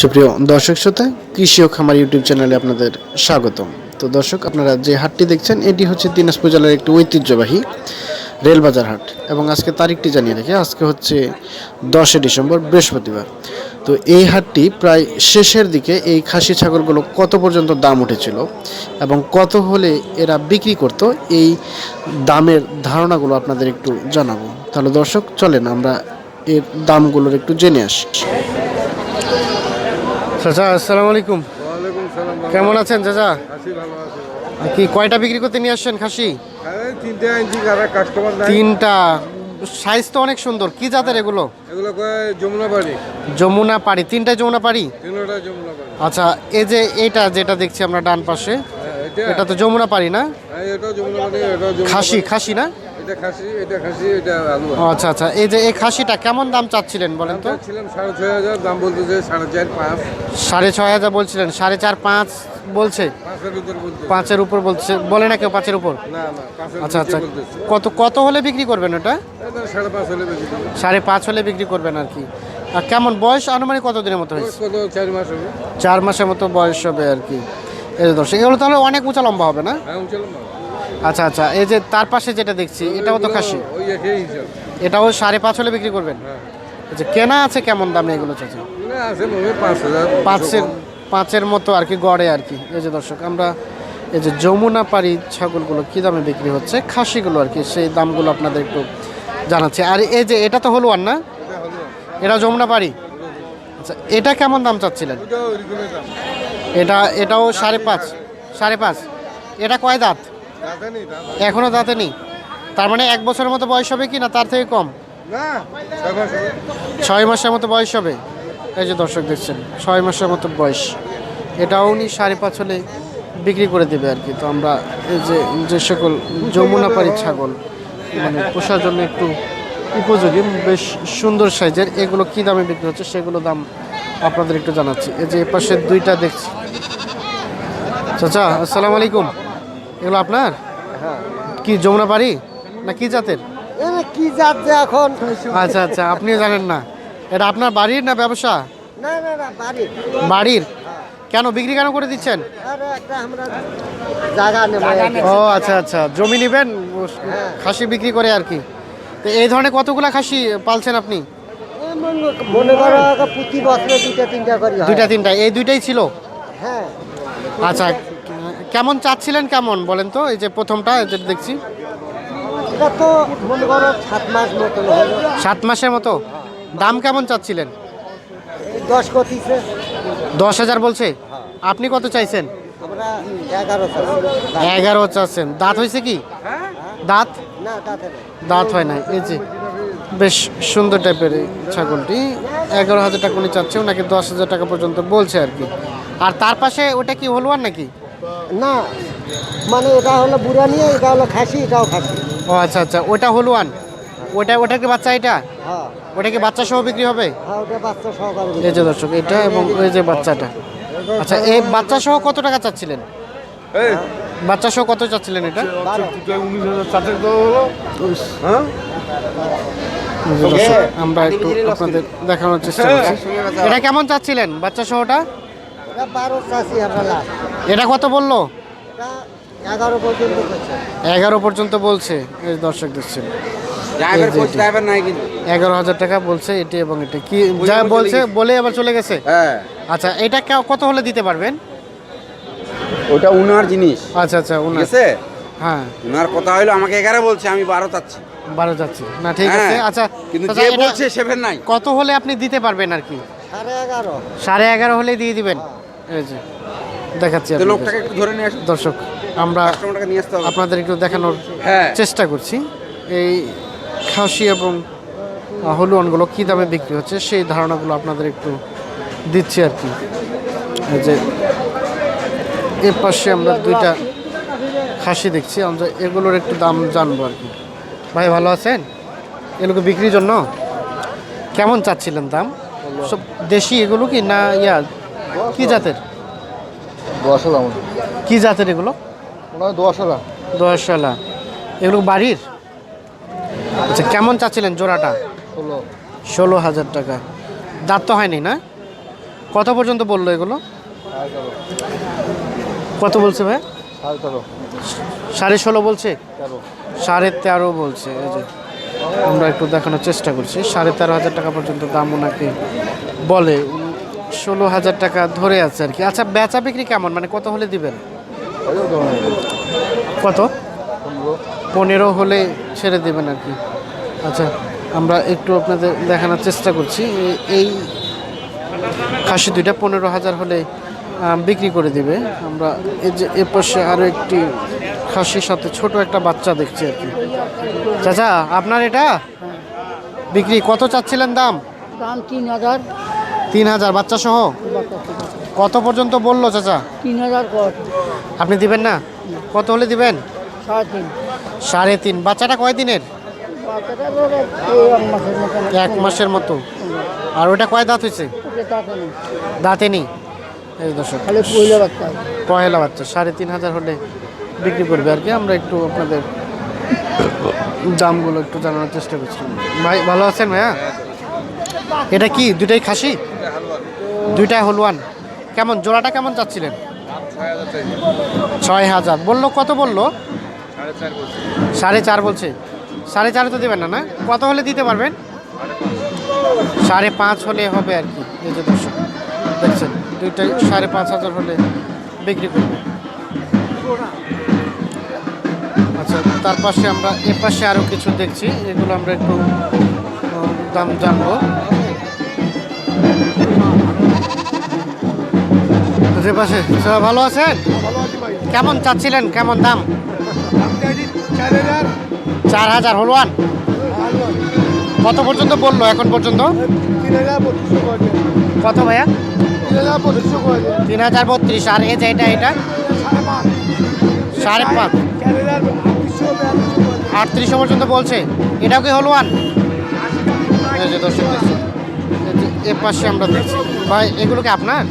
সুপ্রিয় দর্শক শ্রোতা, কৃষি ও খামার ইউটিউব চ্যানেলে আপনাদের স্বাগতম। তো দর্শক, আপনারা যে হাটটি দেখছেন, এটি হচ্ছে দিনাজপুর জেলার একটি ঐতিহ্যবাহী রেলবাজার হাট এবং আজকে তারিখটি জানিয়ে রেখে আজকে হচ্ছে দশই ডিসেম্বর, বৃহস্পতিবার। তো এই হাটটি প্রায় শেষের দিকে এই খাসি ছাগলগুলো কত পর্যন্ত দাম উঠেছিল এবং কত হলে এরা বিক্রি করত, এই দামের ধারণাগুলো আপনাদের একটু জানাব। তাহলে দর্শক, চলেন আমরা এর দামগুলোর একটু জেনে আসি। চাচা আসসালামু আলাইকুম। কেমন আছেন? চাচা? কি কয়টা বিক্রি করতে নিয়ে আসছেন খাসি? তিনটে সাইজ তো অনেক সুন্দর কি জাতের এগুলো? এগুলো যমুনা পাড়ি তিনটা যমুনা পাড়ি? তিনটা যমুনা বাড়ি। আচ্ছা এই যে এইটা যেটা দেখছি আমরা ডান পাশে হ্যাঁ, এটা এটা তো যমুনা পাড়ি না? হ্যাঁ, খাসি খাসি না? এটা খাসি এটা খাসি এটা আলু আচ্ছা আচ্ছা। এই যে এই খাসিটা কেমন দাম চাচ্ছিলেন বলেন তো? ছিলাম সাড়ে ছয় হাজার দাম বলতেছে সাড়ে চার পাঁচ। সাড়ে ছয় হাজার বলছিলেন সাড়ে চার পাঁচ বলছে? পাঁচের বলতে উপর বলছে। বলে না কেউ পাঁচের উপর? আচ্ছা আচ্ছা। কত কত হলে বিক্রি করবেন ওটা? সাড়ে পাঁচ হলে বিক্রি করবেন আর কি। আর কেমন বয়স আনুমানিক কত দিনের মতো হয়েছে? চার মাস হবে। চার মাসের মতো বয়স হবে আর কি। এই যে দর্শক এগুলো তাহলে অনেক উঁচা লম্বা হবে না? হ্যাঁ আচ্ছা আচ্ছা। এই যে তার পাশে যেটা দেখছি এটাও তো খাসি। এটাও সাড়ে পাঁচ হলে বিক্রি করবেন? আচ্ছা কেনা আছে কেমন দামে এগুলো চাচা? পাঁচের পাঁচের মতো আর কি গড়ে আর কি। এই যে দর্শক আমরা এই যে যমুনা পাড়ি ছাগলগুলো কী দামে বিক্রি হচ্ছে খাসিগুলো আর কি সেই দামগুলো আপনাদের একটু জানাচ্ছি। আর এই যে এটা তো হলুয়ান না? এটা হলো যমুনা পাড়ি? আচ্ছা এটা কেমন দাম চাচ্ছিলেন? এটা এটাও সাড়ে পাঁচ সাড়ে পাঁচ। এটা কয় দাঁত? এখনও দাঁতে নেই তার মানে এক বছরের মতো বয়স হবে কি না তার থেকে কম? না ছয় ছয় মাসের মতো বয়স হবে? এই যে দর্শক দেখছেন ছয় মাসের মতো বয়স। এটাও উনি সাড়ে পাঁচ হলে বিক্রি করে দেবে আর কি। তো আমরা এই যে যে সকল যমুনাপাড়ি ছাগল মানে পোষার জন্য একটু উপযোগী বেশ সুন্দর সাইজের এগুলো কি দামে বিক্রি হচ্ছে সেগুলো দাম আপনাদের একটু জানাচ্ছি। এই যে এ পাশে দুইটা দেখছি। চাচা আসসালামু আলাইকুম। এগুলো আপনার? কি যমুনা যমুনাপাড়ি না কি জাতের? কি জাত যে এখন? আচ্ছা আচ্ছা আপনিও জানেন না। এটা আপনার বাড়ির না ব্যবসা? না না না বাড়ি বাড়ির? কেন বিক্রি কেন করে দিচ্ছেন? ও আচ্ছা আচ্ছা জমি নেবেন খাসি বিক্রি করে আর কি। তো এই ধরনের কতগুলা খাসি পালছেন আপনি? মনে করো প্রতি বছরে দুইটা তিনটা করি দুইটা তিনটা এই দুইটাই ছিল? হ্যাঁ। আচ্ছা কেমন চাচ্ছিলেন কেমন বলেন তো? এই যে প্রথমটা যেটা দেখছি। তো সাত মাস সাত মাসের মতো? দাম কেমন চাচ্ছিলেন? দশ দশ হাজার বলছে? আপনি কত চাইছেন? এগারো চাচ্ছি। এগারো চাচ্ছেন। দাঁত হয়েছে কি? দাঁত? তাতে না দাঁত হয় নাই। এই যে বেশ সুন্দর টাইপের এই ছাগলটি। এগারো হাজার টাকা উনি চাচ্ছে ওনাকে দশ হাজার টাকা পর্যন্ত বলছে আর কি। আর তার পাশে ওটা কি হলুয়ার নাকি? না মানে এটা হলো বুড়ানিয়া এটা হলো খাসি এটাও খাসি। ও আচ্ছা আচ্ছা ওটা হলুয়ান? ওটা ওটা কি বাচ্চা এটা? হ্যাঁ। ওটা কি বাচ্চা সহ বিক্রি হবে? হ্যাঁ ওটা বাচ্চা সহকারে এই যে দর্শক এটা এবং ওই যে বাচ্চাটা। আচ্ছা এই বাচ্চা সহ কত টাকা চাচ্ছিলেন? এই। বাচ্চা সহ কত চাচ্ছিলেন এটা? হ্যাঁ? এই আমরা একটু আপনাদের দেখানোর চেষ্টা করছি। এটা কেমন চাচ্ছিলেন বাচ্চা সহটা? বারো আমরা লাস্ট। এটা কত বলল? এগারো পর্যন্ত এগারো পর্যন্ত বলছে এই দর্শক দেখছেন এগারো হাজার টাকা বলছে এটি এবং এটা। কি যা বলছে বলে আবার চলে গেছে? হ্যাঁ। আচ্ছা এটা কত হলে দিতে পারবেন? ওটা উনার জিনিস। আচ্ছা আচ্ছা উনার। আছে? হ্যাঁ। উনার কথা হইল আমাকে এগারো বলছে আমি বারো চাচ্ছি। বারো যাচ্ছে না ঠিক হ্যাঁ, আছে আচ্ছা কিন্তু আচ্ছা, যে বলছে সেভেন নাই। কত হলে আপনি দিতে পারবেন আর কি? সাড়ে এগারো। সাড়ে এগারো হলে দিয়ে দিবেন। এই যে। দেখাচ্ছি লোকটাকে একটু ধরে নিয়ে দর্শক আমরা আপনাদের একটু দেখানোর হ্যাঁ। চেষ্টা করছি। এই খাসি এবং হলুয়ানগুলো কী দামে বিক্রি হচ্ছে সেই ধারণাগুলো আপনাদের একটু দিচ্ছি আর কি। যে এর পাশে আমরা দুইটা খাসি দেখছি আমরা এগুলোর একটু দাম জানব আর কি। ভাই ভালো আছেন? এগুলো বিক্রির জন্য? কেমন চাচ্ছিলেন দাম? সব দেশি এগুলো কি না ইয়া? কি জাতের? হাজার কি জাতের এগুলো? হাজার দশশালা এগুলো বাড়ির? আচ্ছা কেমন চাচ্ছিলেন জোড়াটা? ষোলো। ষোলো হাজার টাকা। দাঁত তো হয়নি না? কত পর্যন্ত বলল এগুলো? কত বলছে ভাই? সাড়ে তেরো। সাড়ে ষোলো বলছে? সাড়ে তেরো বলছে এই যে। আমরা একটু দেখানোর চেষ্টা করছি। সাড়ে তেরো হাজার টাকা পর্যন্ত দাম ওনাকে বলে। ষোলো হাজার টাকা ধরে আছে আর কি। আচ্ছা বেচা বিক্রি কেমন? মানে কত হলে দিবেন? কত? পনেরো হলে ছেড়ে দেবেন আর কি। আচ্ছা আমরা একটু আপনাদের দেখানোর চেষ্টা করছি। এই খাসি দুইটা পনেরো হাজার হলে বিক্রি করে দিবে। আমরা এই যে এ পাশে আরও একটি খাসির সাথে ছোট একটা বাচ্চা দেখছি আর কি। চাচা, আপনার এটা? বিক্রি কত চাচ্ছিলেন দাম? দাম তিন হাজার। তিন হাজার বাচ্চা সহ? কত পর্যন্ত বলল চাচা? তিন হাজার আপনি দিবেন না? কত হলে দিবেন? সাড়ে তিন। বাচ্চাটা কয় দিনের? এক মাসের মতো আর ওটা কয় দাঁত হয়েছে? দাঁতে নেই এই দর্শক খালি বাচ্চা। পয়লা বাচ্চা। সাড়ে তিন হাজার হলে বিক্রি করবে আর কি। আমরা একটু আপনাদের দামগুলো একটু জানানোর চেষ্টা করছি। ভাই ভালো আছেন ভাইয়া? এটা কি? দুটাই খাসি? দুইটাই হলওয়ান কেমন, জোড়াটা কেমন চাচ্ছিলেন? ছয় হাজার। বলল, কত বলল? সাড়ে চার বলছে। সাড়ে চারে তো দেবেন না না? কত হলে দিতে পারবেন? সাড়ে পাঁচ হলে হবে আর কি, এই দর্শক। দেখছেন, দুইটাই সাড়ে পাঁচ হাজার হলে বিক্রি করবে। আচ্ছা তার পাশে আমরা, এ পাশে আরও কিছু দেখছি, এগুলো আমরা একটু দাম জানব। যে পাশে। স্যার, ভালো আছেন? কেমন চাচ্ছিলেন? কেমন দাম? চার হাজার। হলওয়ান কত পর্যন্ত বলল এখন পর্যন্ত? কত ভাইয়া? তিন হাজার বত্রিশ। আর এই যে এটা এটা? সাড়ে পাঁচ। আটত্রিশশো পর্যন্ত বলছে। এটাও কি হলওয়ান দর্শক দেখছি এ পাশে আমরা দেখছি। ভাই এগুলো কি আপনার?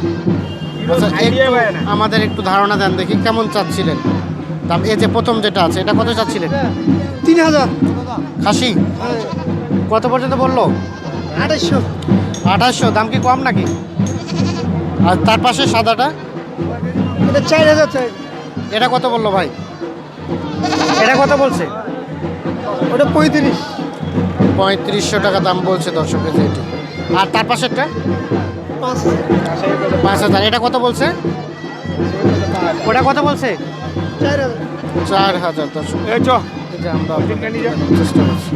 আমাদের একটু ধারণা দেন দেখি কেমন চাচ্ছিলেন? দাম এই যে প্রথম যেটা আছে এটা কত চাচ্ছিলেন? তিন হাজার। খাসি? কত পর্যন্ত বলল? আঠাশশো। আঠাশশো দাম কি কম নাকি? আর তার পাশে সাদাটা? এটা চার হাজার এটা কত বলল ভাই? এটা কত বলছে? ওটা পঁয়ত্রিশ। পঁয়ত্রিশশো টাকা দাম বলছে দর্শকের যে এটি। আর তার পাশেরটা? পাঁচ পাঁচ হাজার। এটা কত বলছে? ওটা কত বলছে? চার হাজার। এই যে আমরা চেষ্টা করছি।